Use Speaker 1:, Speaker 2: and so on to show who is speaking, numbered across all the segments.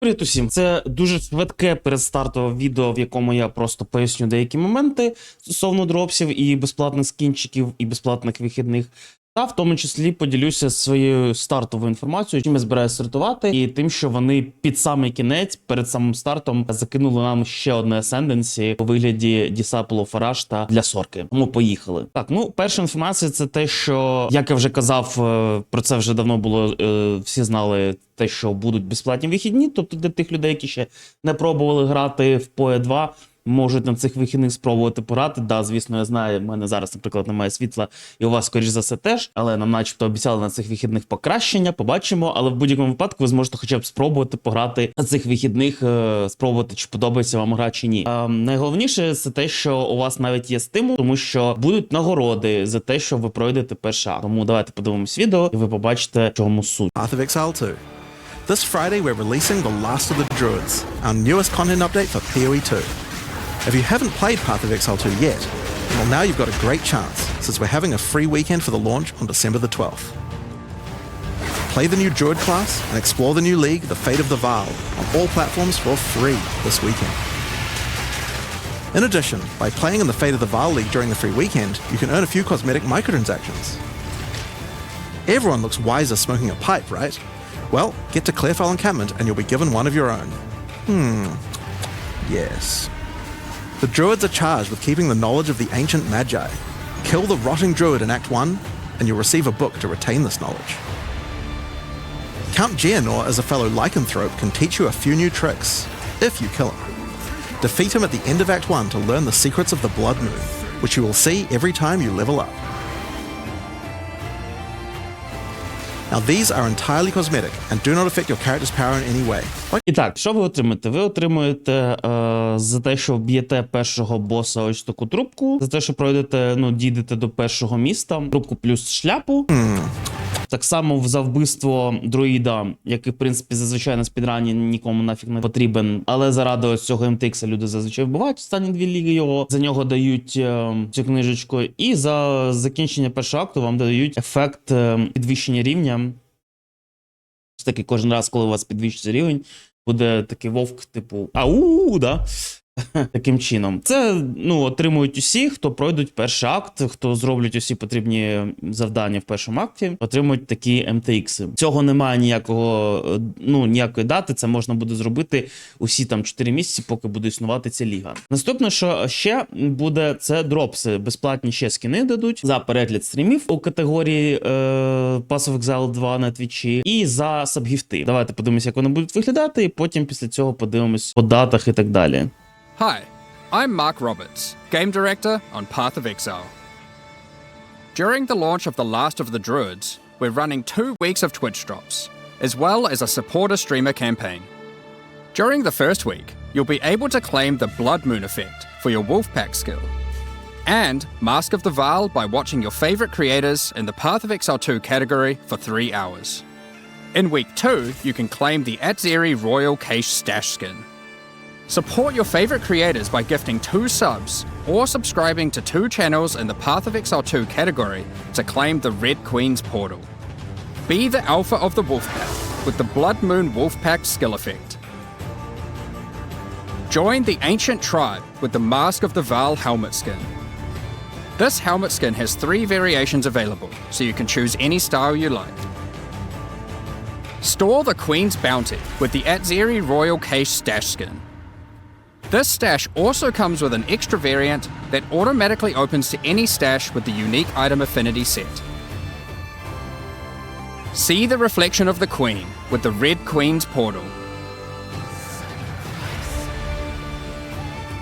Speaker 1: Привіт усім! Це дуже швидке передстартове відео, в якому я просто поясню деякі моменти стосовно дропсів і безплатних скінчиків, і безплатних вихідних. Та в тому числі поділюся своєю стартовою інформацією, чим я збираюся стартувати, і тим, що вони під самий кінець, перед самим стартом, закинули нам ще одне асценденсі у вигляді Дісаполу Фарашта для сорки. Тому поїхали. Так, ну перша інформація це те, що як я вже казав, е, про це вже давно було. е, Всі знали те, що будуть безплатні вихідні. Тобто для тих людей, які ще не пробували грати в PoE 2, можуть на цих вихідних спробувати пограти. Да, звісно, я знаю, в мене зараз, наприклад, немає світла, і у вас, скоріш за все, теж. Але нам, начебто, обіцяли на цих вихідних покращення, побачимо. Але в будь-якому випадку ви зможете хоча б спробувати пограти на цих вихідних, е, спробувати, чи подобається вам гра чи ні. А, найголовніше це те, що у вас навіть є стимул, тому що будуть нагороди за те, що ви пройдете перший акт. Тому давайте подивимось відео, і ви побачите, чому суть.
Speaker 2: Path of Exile 2. This Friday, we're releasing The Last of the Druids, our newest content update for PoE 2. If you haven't played Path of Exile 2 yet, well, now you've got a great chance since we're having a free weekend for the launch on December the 12th. Play the new Druid class and explore the new league, The Fate of the Val, on all platforms for free this weekend. In addition, by playing in the Fate of the Val League during the free weekend, you can earn a few cosmetic microtransactions. Everyone looks wiser smoking a pipe, right? Well, get to Clearfell Encampment and you'll be given one of your own. Hmm. Yes. The Druids are charged with keeping the knowledge of the ancient Magi. Kill the rotting Druid in Act 1, and you'll receive a book to retain this knowledge. Count Geonor, as a fellow lycanthrope, can teach you a few new tricks, if you kill him. Defeat him at the end of Act 1 to learn the secrets of the Blood Moon, which you will see every time you level up. Now, these are entirely cosmetic and do not affect your character's power in any way.
Speaker 1: І так, що ви отримаєте? Ви отримуєте е, за те, що б'єте першого боса ось таку трубку, за те, що пройдете, ну, дійдете до першого міста, трубку плюс шляпу. Так само за вбивство друїда, який, в принципі, зазвичай на спідрані нікому нафіг не потрібен. Але заради ось цього MTX люди зазвичай вбивають останні дві ліги його. За нього дають е, цю книжечку. І за закінчення першого акту вам дають ефект е, підвищення рівня. Ось таки кожен раз, коли у вас підвищиться рівень, буде такий вовк, типу ау, да? Таким чином, це ну отримують усі, хто пройдуть перший акт, хто зроблять усі потрібні завдання в першому акті, отримують такі MTX. Цього немає ніякого, е, ну ніякої дати. Це можна буде зробити усі там 4 місяці, поки буде існувати ця ліга. Наступне, що ще буде, це дропси. Безплатні ще скіни дадуть за перегляд стрімів у категорії е, Pass of Exile 2 на твічі і за сабгіфти. Давайте подивимося, як вони будуть виглядати, і потім після цього подивимось по датах і так далі.
Speaker 3: Hi, I'm Mark Roberts, Game Director on Path of Exile. During the launch of The Last of the Druids, we're running two weeks of Twitch drops, as well as a supporter streamer campaign. During the first week, you'll be able to claim the Blood Moon effect for your Wolfpack skill, and Mask of the Val by watching your favorite creators in the Path of Exile 2 category for three hours. In week two, you can claim the Atzeri Royal Cache Stash skin. Support your favorite creators by gifting two subs or subscribing to two channels in the Path of Exile 2 category to claim the Red Queen's portal. Be the alpha of the Wolfpack with the Blood Moon Wolfpack skill effect. Join the Ancient Tribe with the Mask of the Val helmet skin. This helmet skin has three variations available, so you can choose any style you like. Store the Queen's Bounty with the Atzeri Royal Cache Stash skin. This stash also comes with an extra variant that automatically opens to any stash with the unique item affinity set. See the reflection of the Queen with the Red Queen's portal.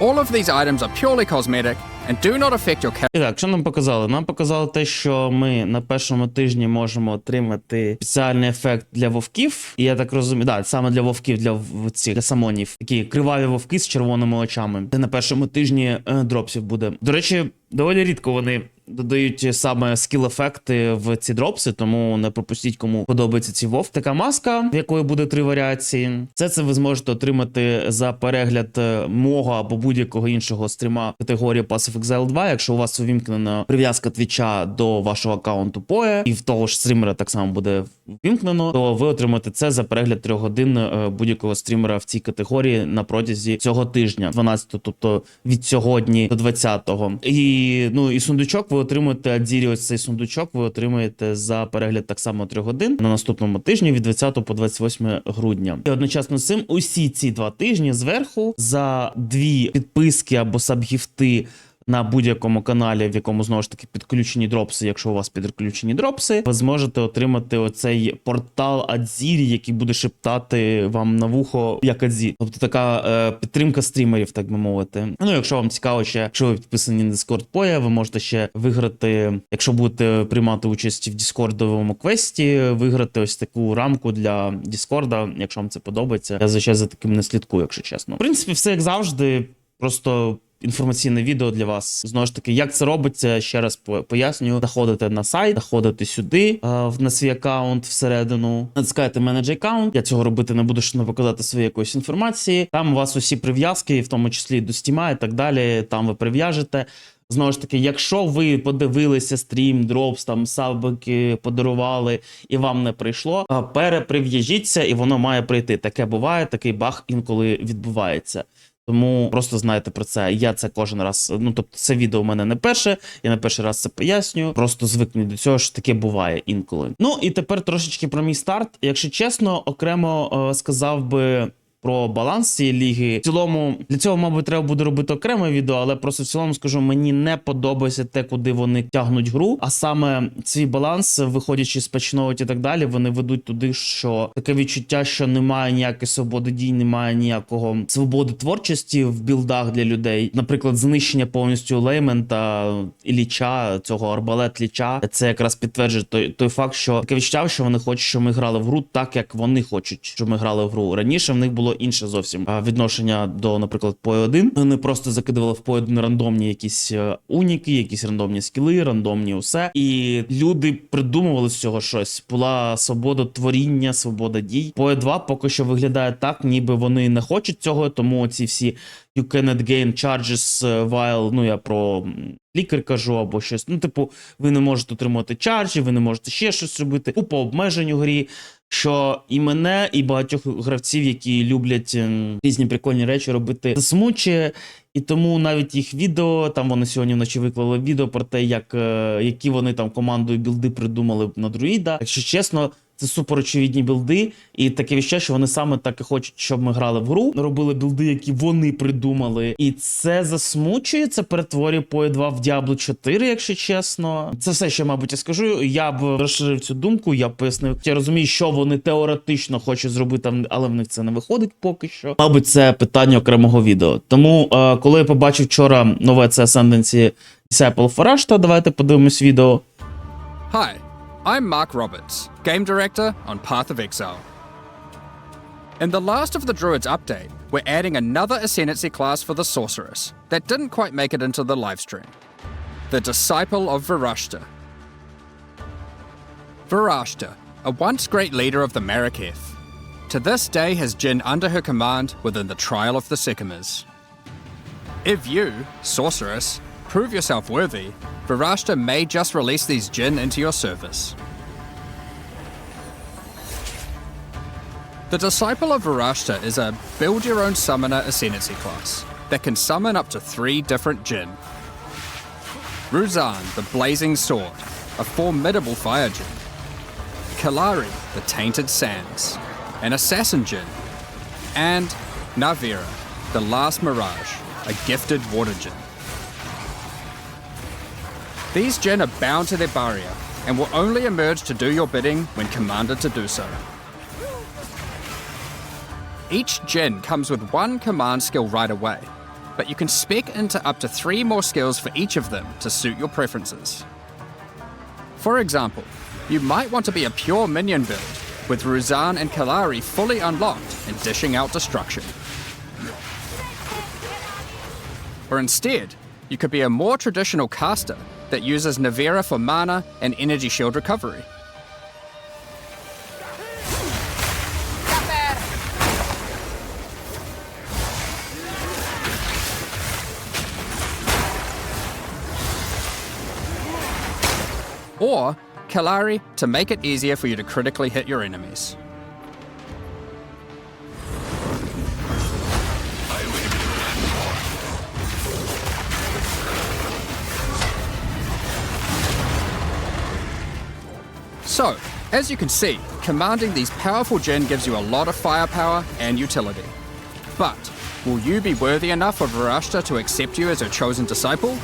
Speaker 3: All of these items are purely cosmetic and do not affect your.
Speaker 1: І так, що нам показали? Нам показали те, що ми на першому тижні можемо отримати спеціальний ефект для вовків. І я так розумію, да, саме для вовків, для цих для самонів. Такі криваві вовки з червоними очами. Це на першому тижні е, дропсів буде. До речі, доволі рідко вони. Додають саме скіл-ефекти в ці дропси, тому не пропустіть, кому подобається ці вов. Така маска, в якої буде три варіації. Це це ви зможете отримати за перегляд е, мого або будь-якого іншого стріма категорії Pass of Exile 2, якщо у вас увімкнена прив'язка твіча до вашого аккаунту PoE, і в того ж стрімера так само буде ввімкнено, то ви отримаєте це за перегляд 3 годин е, будь-якого стрімера в цій категорії на протязі цього тижня, 12, тобто від сьогодні до 20-го. І ну і сундучок ви отримуєте Адзірі. Ось цей сундучок ви отримаєте за перегляд так само 3 годин на наступному тижні від 20 по 28 грудня. І одночасно з цим усі ці два тижні зверху за дві підписки або сабгіфти на будь-якому каналі, в якому знову ж таки підключені дропси. Якщо у вас підключені дропси, ви зможете отримати оцей портал Адзірі, який буде шептати вам на вухо як Адзі. Тобто така е, підтримка стрімерів, так би мовити. Ну, якщо вам цікаво, ще якщо ви підписані на Discord Поя, ви можете ще виграти, якщо будете приймати участь в Діскордовому квесті, виграти ось таку рамку для Діскорда, якщо вам це подобається. Я звичайно за таким не слідкую, якщо чесно. В принципі, все як завжди. Просто інформаційне відео для вас. Знову ж таки, як це робиться, ще раз пояснюю. Заходите на сайт, заходите сюди е, на свій аккаунт всередину, натискаєте Manage аккаунт. Я цього робити не буду, щоб не показати свої якоїсь інформації. Там у вас усі прив'язки, в тому числі до Steam і так далі. Там ви прив'яжете. Знову ж таки, якщо ви подивилися стрім, дропс, там сабики подарували і вам не прийшло, переприв'яжіться, і воно має прийти. Таке буває, такий баг інколи відбувається. Тому просто знайте про це. Я це кожен раз. Ну тобто, це відео у мене не перше. Я не перший раз це пояснюю. Просто звикніть до цього, що таке буває інколи. Ну і тепер трошечки про мій старт. Якщо чесно, окремо е, сказав би. Про баланс цієї ліги в цілому для цього, мабуть, треба буде робити окреме відео, але просто в цілому скажу, мені не подобається те, куди вони тягнуть гру. А саме свій баланс, виходячи з патчноут і так далі, вони ведуть туди, що таке відчуття, що немає ніякої свободи дій, немає ніякого свободи творчості в білдах для людей. Наприклад, знищення повністю леймента і ліча цього арбалет ліча. Це якраз підтверджує той, той факт, що таке відчуття, що вони хочуть, щоб ми грали в гру так, як вони хочуть, щоб ми грали в гру. Раніше в них було інше зовсім відношення до, наприклад, PoE 1. Вони просто закидували в PoE 1 рандомні якісь е, уніки, якісь рандомні скіли, рандомні усе. І люди придумували з цього щось. Була свобода творіння, свобода дій. PoE 2 поки що виглядає так, ніби вони не хочуть цього, тому ці всі you cannot gain charges е, while, ну я про лікар кажу або щось. Ну, типу, ви не можете отримувати чарджі, ви не можете ще щось робити. Купа обмежень грі. Що і мене, і багатьох гравців, які люблять ем, різні прикольні речі робити, засмучує. І тому навіть їх відео, там вони сьогодні вночі виклали відео про те, як, е, які вони там командою білди придумали на друїда. Якщо чесно, це супер очевидні білди, і таке відчуття, що вони саме так і хочуть, щоб ми грали в гру. Робили білди, які вони придумали. І це засмучує, це перетворює PoE 2 в Diablo 4, якщо чесно. Це все, що, мабуть, я скажу. Я б розширив цю думку, я б пояснив. Я розумію, що вони теоретично хочуть зробити, але в них це не виходить поки що. Мабуть, це питання окремого відео. Тому, е, коли я побачив вчора нове це Ascendancy Disciple of Arashta, давайте подивимось відео.
Speaker 3: Hi, I'm Mark Roberts, Game Director on Path of Exile. In the last of the Druids update, we're adding another Ascendancy class for the Sorceress that didn't quite make it into the livestream the Disciple of Varashta. Varashta, a once great leader of the Maraketh, to this day has Jin under her command within the Trial of the Sycamores. If you, Sorceress, prove yourself worthy, Varashta may just release these Jinn into your service. The Disciple of Varashta is a build your own summoner ascendancy class that can summon up to three different Jinn. Ruzan, the Blazing Sword, a formidable fire Jinn. Kalari, the Tainted Sands, an assassin Jinn. And Navira, the Last Mirage, a gifted water Jinn. These Jinn are bound to their barrier and will only emerge to do your bidding when commanded to do so. Each Jinn comes with one command skill right away, but you can spec into up to three more skills for each of them to suit your preferences. For example, you might want to be a pure minion build, with Ruzan and Kalari fully unlocked and dishing out destruction. Or instead, you could be a more traditional caster that uses Navera for mana and energy shield recovery. Or Kalari to make it easier for you to critically hit your enemies. So, as you can see, commanding these powerful Jin gives you a lot of firepower and utility. But, will you be worthy enough of Varashta to accept you as her chosen disciple?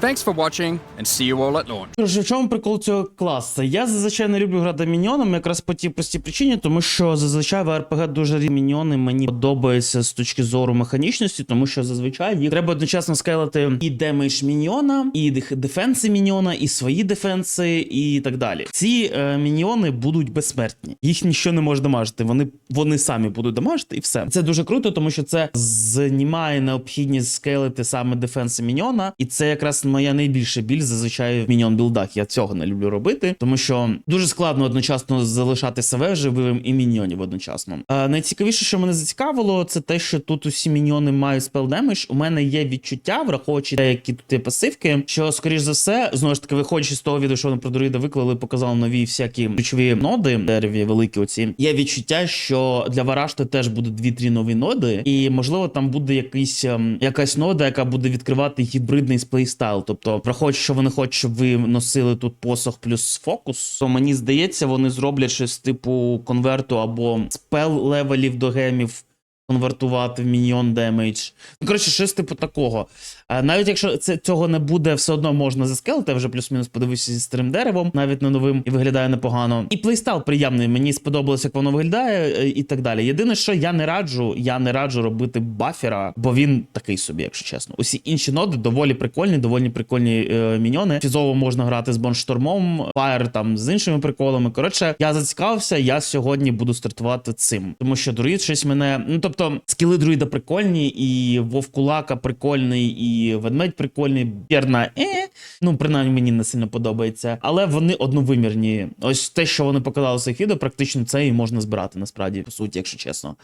Speaker 3: Thanks for watching, and see you all at launch.
Speaker 1: В чому прикол цього класу? Я зазвичай не люблю грати міньйонами якраз по тій простій причині, тому що зазвичай в РПГ дуже різні міньйони мені подобаються з точки зору механічності, тому що зазвичай їх треба одночасно скейлити і демедж міньйона, і дефенси міньйона, і свої дефенси, і так далі. Ці е, міньйони будуть безсмертні. Їх нічого не може дамажити. Вони, вони самі будуть дамажити, і все. Це дуже круто, тому що це знімає необхідність скейлити саме дефенси міньйона, і це якраз моя найбільша біль зазвичай в міньйон білдах. Я цього не люблю робити, тому що дуже складно одночасно залишати себе живим і міньйонів одночасно. А, найцікавіше, що мене зацікавило, це те, що тут усі міньйони мають спел демедж. У мене є відчуття, враховуючи деякі тут є пасивки, що скоріш за все, знову ж таки, виходячи з того відео, що вони про друїда виклали, показали нові всякі ключові ноди, дереві великі оці. Є відчуття, що для Варашти теж буде дві-три нові ноди, і можливо там буде якийсь ем, якась нода, яка буде відкривати гібридний сплейстайл. Тобто, враховуючи, що вони хочуть, щоб ви носили тут посох плюс фокус, то мені здається, вони зроблять щось типу конверту або спел левелів до гемів. Конвертувати в міньйон демейдж. Ну, коротше, щось типу такого. А навіть якщо це цього не буде, все одно можна заскелити. Я вже плюс-мінус подивився зі старим деревом, навіть не новим, і виглядає непогано. І плейстайл приємний. Мені сподобалось, як воно виглядає, е, і так далі. Єдине, що я не раджу, я не раджу робити бафера, бо він такий собі, якщо чесно. Усі інші ноди доволі прикольні, доволі прикольні е, міньони. Фізово можна грати з бонштормом, фаєр там з іншими приколами. Коротше, я зацікавився. Я сьогодні буду стартувати цим, тому що друїд щось мене. Ну тобто, скіли друїда прикольні, і вовкулака прикольний, і ведмедь прикольний. Пірна е. Ну, принаймні мені не сильно подобається, але вони одновимірні. Ось те, що вони показали в своїх відео, практично це і можна збирати насправді, по суті, якщо чесно.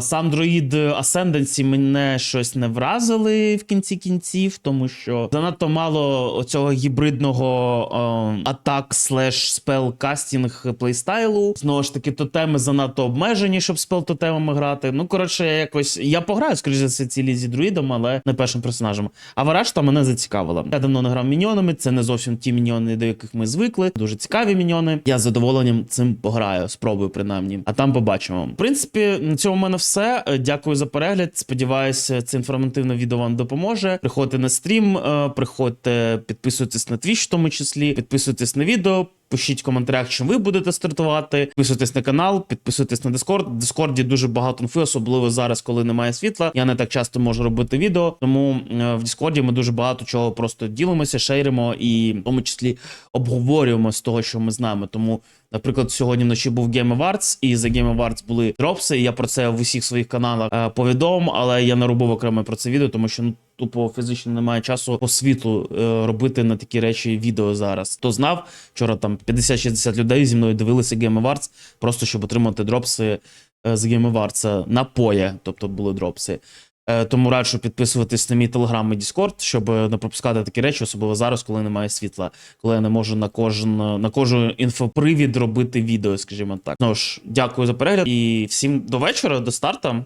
Speaker 1: Сам дроїд Ascendancy мене щось не вразили в кінці кінців, тому що занадто мало оцього гібридного атак слеш спел кастінг плейстайлу. Знову ж таки, тотеми занадто обмежені, щоб спел тотемами грати. Ну, коротше, я якось я пограю, скоріше за все, ці лізі друїдом, але не першим персонажем. А Варашта мене зацікавила. Я давно не грав міньйонами, це не зовсім ті міньйони, до яких ми звикли. Дуже цікаві міньйони. Я з задоволенням цим пограю, спробую принаймні. А там побачимо. В принципі, на цьому мене все. Е, Дякую за перегляд. Сподіваюся, це інформативне відео вам допоможе. Приходьте на стрім, е, приходьте, підписуйтесь на Twitch в тому числі, підписуйтесь на відео. Пишіть в коментарях, чим ви будете стартувати. Підписуйтесь на канал, підписуйтесь на Discord. В Дискорді дуже багато інфи, особливо зараз, коли немає світла. Я не так часто можу робити відео. Тому е, в Дискорді ми дуже багато чого просто ділимося, шейримо і в тому числі обговорюємо з того, що ми знаємо. Тому, наприклад, сьогодні вночі був Game Awards, і за Game Awards були дропси. Я про це в усіх своїх каналах е, повідомив, але я не робив окремо про це відео, тому що ну. Тупо фізично немає часу по світлу е, робити на такі речі відео зараз. Хто знав, вчора там 50-60 людей зі мною дивилися Game Awards, просто щоб отримати дропси е, з Game Awards на поє, тобто були дропси. Е, тому раджу підписуватись на мій телеграм і Discord, щоб не пропускати такі речі, особливо зараз, коли немає світла, коли я не можу на кожен на кожен інфопривід робити відео, скажімо так. Ну ж, дякую за перегляд і всім до вечора, до старта.